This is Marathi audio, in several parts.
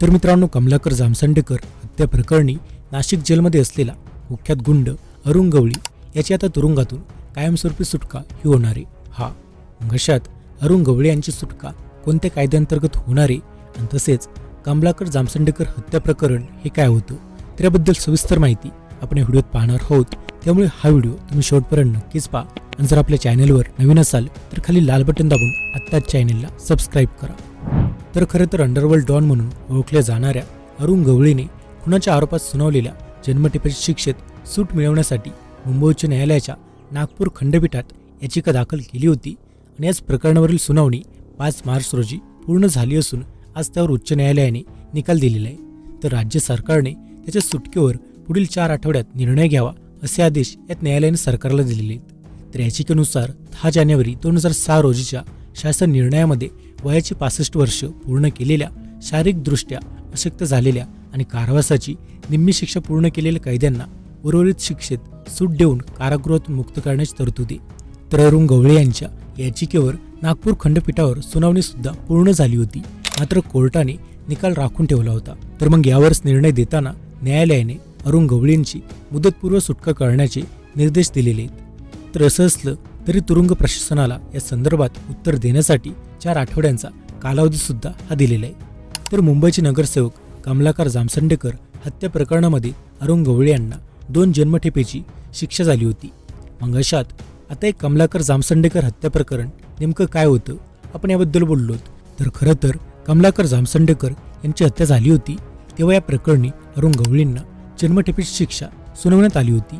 तर मित्रांनो कमलाकर जामसंडेकर हत्या प्रकरणी नाशिक जेलमध्ये असलेला कुख्यात गुंड अरुण गवळी याची आता तुरुंगातून कायमस्वरूपी सुटका ही होणार. आहे हा घशात अरुण गवळी यांची सुटका कोणत्या कायद्याअंतर्गत होणार आहे आणि तसेच कमलाकर जामसंडेकर हत्या प्रकरण हे काय होतं तर याबद्दल सविस्तर माहिती आपण या व्हिडिओत पाहणार आहोत. त्यामुळे हा व्हिडिओ तुम्ही शेवटपर्यंत नक्कीच पहा आणि जर आपल्या चॅनलवर नवीन असाल तर खाली लाल बटन दाबून आत्ताच चॅनेलला सबस्क्राईब करा. तर खरं तर अंडरवर्ल्ड डॉन म्हणून ओळखल्या जाणाऱ्या अरुण गवळीने खुनाच्या आरोपात सुनावलेल्या जन्मठेपेच्या शिक्षेत सूट मिळवण्यासाठी मुंबई उच्च न्यायालयाच्या नागपूर खंडपीठात याचिका दाखल केली होती आणि याच प्रकरणावरील सुनावणी पाच मार्च रोजी पूर्ण झाली असून आज त्यावर उच्च न्यायालयाने निकाल दिलेला आहे. तर राज्य सरकारने त्याच्या सुटकेवर पुढील चार आठवड्यात निर्णय घ्यावा असे आदेश यात न्यायालयाने सरकारला दिलेले आहेत. तर याचिकेनुसार दहा जानेवारी दोन हजार सहा रोजीच्या शासन निर्णयामध्ये वयाची पासष्ट वर्ष पूर्ण केलेल्या शारीरिकदृष्ट्या अशक्त झालेल्या आणि कारावासाची निम्मी शिक्षा पूर्ण केलेल्या कैद्यांना उर्वरित शिक्षेत सूट देऊन कारागृहातून मुक्त करण्याची तरतुदी. तर अरुण गवळे यांच्या याचिकेवर नागपूर खंडपीठावर सुनावणीसुद्धा पूर्ण झाली होती. मात्र कोर्टाने निकाल राखून ठेवला होता. तर मग यावरच निर्णय देताना न्यायालयाने अरुण गवळींची मुदतपूर्व सुटका करण्याचे निर्देश दिलेले आहेत. तर असं असलं तरी तुरुंग प्रशासनाला या संदर्भात उत्तर देण्यासाठी चार आठवड्यांचा कालावधीसुद्धा हा दिलेला आहे. तर मुंबईचे नगरसेवक कमलाकर जामसंडेकर हत्या प्रकरणामध्ये अरुण गवळे यांना दोन जन्मठेपेची शिक्षा झाली होती. मग अशात आता एक कमलाकर जामसंडेकर हत्या प्रकरण नेमकं काय होतं आपण याबद्दल बोललो तर खरं तर कमलाकर जामसंडेकर यांची हत्या झाली होती तेव्हा या प्रकरणी अरुण गवळींना जन्मठेपेची शिक्षा सुनावण्यात आली होती.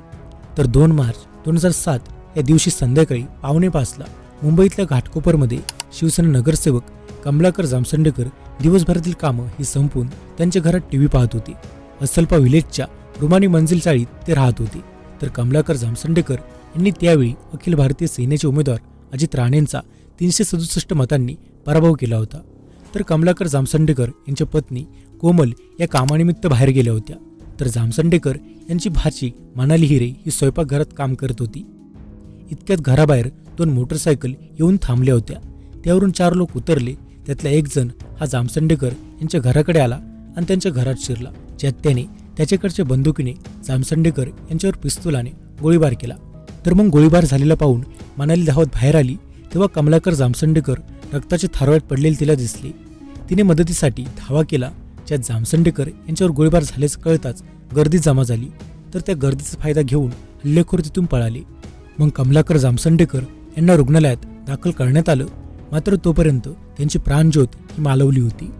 तर दोन मार्च दोन हजार सात या दिवशी संध्याकाळी पावणे पाचला मुंबईतल्या घाटकोपरमध्ये शिवसेना नगरसेवक कमलाकर जामसंडेकर दिवसभरातील कामं ही संपून त्यांच्या घरात टी व्ही पाहत होती. अस्सलपा विलेजच्या रुमानी मंजिल चाळीत ते राहत होते. तर कमलाकर जामसंडेकर यांनी त्यावेळी अखिल भारतीय सेनेचे उमेदवार अजित राणेंचा तीनशे सदुसष्ट मतांनी पराभव केला होता. तर कमलाकर जामसंडेकर यांच्या पत्नी कोमल या कामानिमित्त बाहेर गेल्या होत्या. तर जामसंडेकर यांची भाची मनाली हिरे ही स्वयंपाकघरात काम करत होती. इतक्यात घराबाहेर दोन मोटरसायकल येऊन थांबल्या होत्या. त्यावरून चार लोक उतरले. त्यातला एक जण हा जामसंडेकर यांच्या घराकडे आला आणि त्यांच्या घरात शिरला. ज्यात त्याने त्याच्याकडच्या बंदुकीने जामसंडेकर यांच्यावर पिस्तुलाने गोळीबार केला. तर मग गोळीबार झालेला पाहून मनाली धावत बाहेर आली. तेव्हा कमलाकर जामसंडेकर रक्ताचे थारवाट पडलेले तिला दिसले. तिने मदतीसाठी धावा केला. ज्यात जामसंडेकर यांच्यावर गोळीबार झाल्याचं कळताच गर्दी जमा झाली. तर त्या गर्दीचा फायदा घेऊन हल्लेखोर तिथून पळाले. मग कमलाकर जामसंडेकर यांना रुग्णालयात दाखल करण्यात आलं. मात्र तोपर्यंत त्यांची प्राणज्योत ही मालवली होती.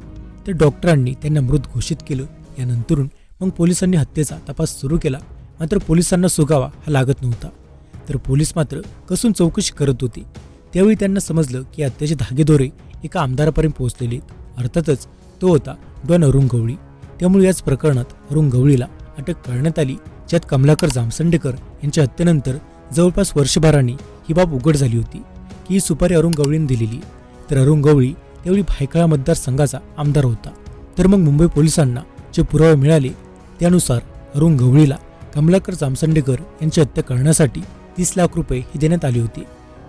तर डॉक्टरांनी त्यांना मृत घोषित केलं. यानंतरून मग पोलिसांनी हत्येचा तपास सुरू केला. मात्र पोलिसांना सुगावा हा लागत नव्हता. तर पोलीस मात्र कसून चौकशी करत होते. त्यावेळी त्यांना समजलं की हत्येचे धागेदोरे एका आमदारापर्यंत पोहोचलेले आहेत. अर्थातच तो होता डॉन अरुण गवळी त्यामुळे याच प्रकरणात अरुण गवळीला अटक करण्यात आली ज्यात कमलाकर जामसंडेकर यांच्या हत्येनंतर जवळपास वर्षभराने ही बाब उघड झाली होती. की ही सुपारी अरुण गवळीने दिलेली. तर अरुण गवळी त्यावेळी भायखळा मतदारसंघाचा आमदार होता. तर मग मुंबई पोलिसांना जे पुरावे मिळाले त्यानुसार अरुण गवळीला कमलाकर जामसंडेकर यांची हत्या करण्यासाठी तीस लाख रुपये ही देण्यात आले होते.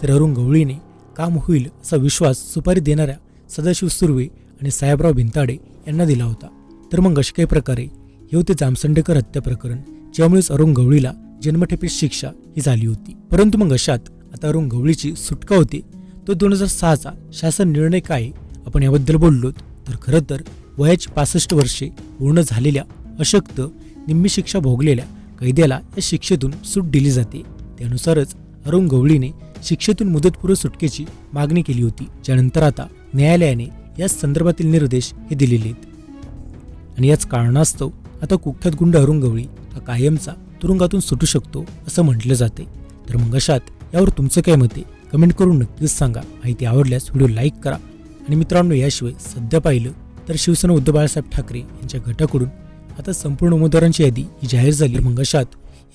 तर अरुण गवळीने काम होईल असा विश्वास सुपारी देणाऱ्या सदाशिव सुर्वे आणि साहेबराव भिंताडे यांना दिला होता. तर मग अशा काही प्रकारे हे होते जामसंडेकर हत्या प्रकरण. ज्यामुळेच अरुण गवळीला जन्मठेपेची शिक्षा ही झाली होती. परंतु मग अशात आता अरुण गवळीची सुटका होती. तो दोन हजार सहाचा शासन निर्णय काय? आहे? आपण याबद्दल बोललो तर खरं तर वयाची पासष्ट वर्षे पूर्ण झालेल्या अशक्त निम्मी शिक्षा भोगलेल्या कैद्याला या शिक्षेतून सूट दिली जाते. त्यानुसारच अरुण गवळीने शिक्षेतून मुदतपूर्व सुटकेची मागणी केली होती. ज्यानंतर आता न्यायालयाने या संदर्भातील निर्देश हे दिलेले आहेत. आणि याच कारणास्तव आता कुख्यात गुंड अरुण गवळी हा कायमचा तुरुंगातून सुटू शकतो असं म्हटलं जाते. तर मग अशात यावर तुमचं काय मत आहे? कमेंट करून नक्कीच सांगा. माहिती आवडल्यास व्हिडिओ लाईक करा. आणि मित्रांनो याशिवाय सध्या पाहिलं तर शिवसेना उद्धव बाळासाहेब ठाकरे यांच्या गटाकडून आता संपूर्ण उमेदवारांची यादी ही जाहीर झाली. मग अशात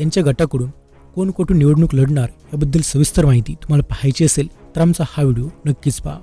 यांच्या गटाकडून कोण कुठून निवडणूक लढणार याबद्दल सविस्तर माहिती तुम्हाला पाहायची असेल तर आमचा हा व्हिडिओ नक्कीच पहा.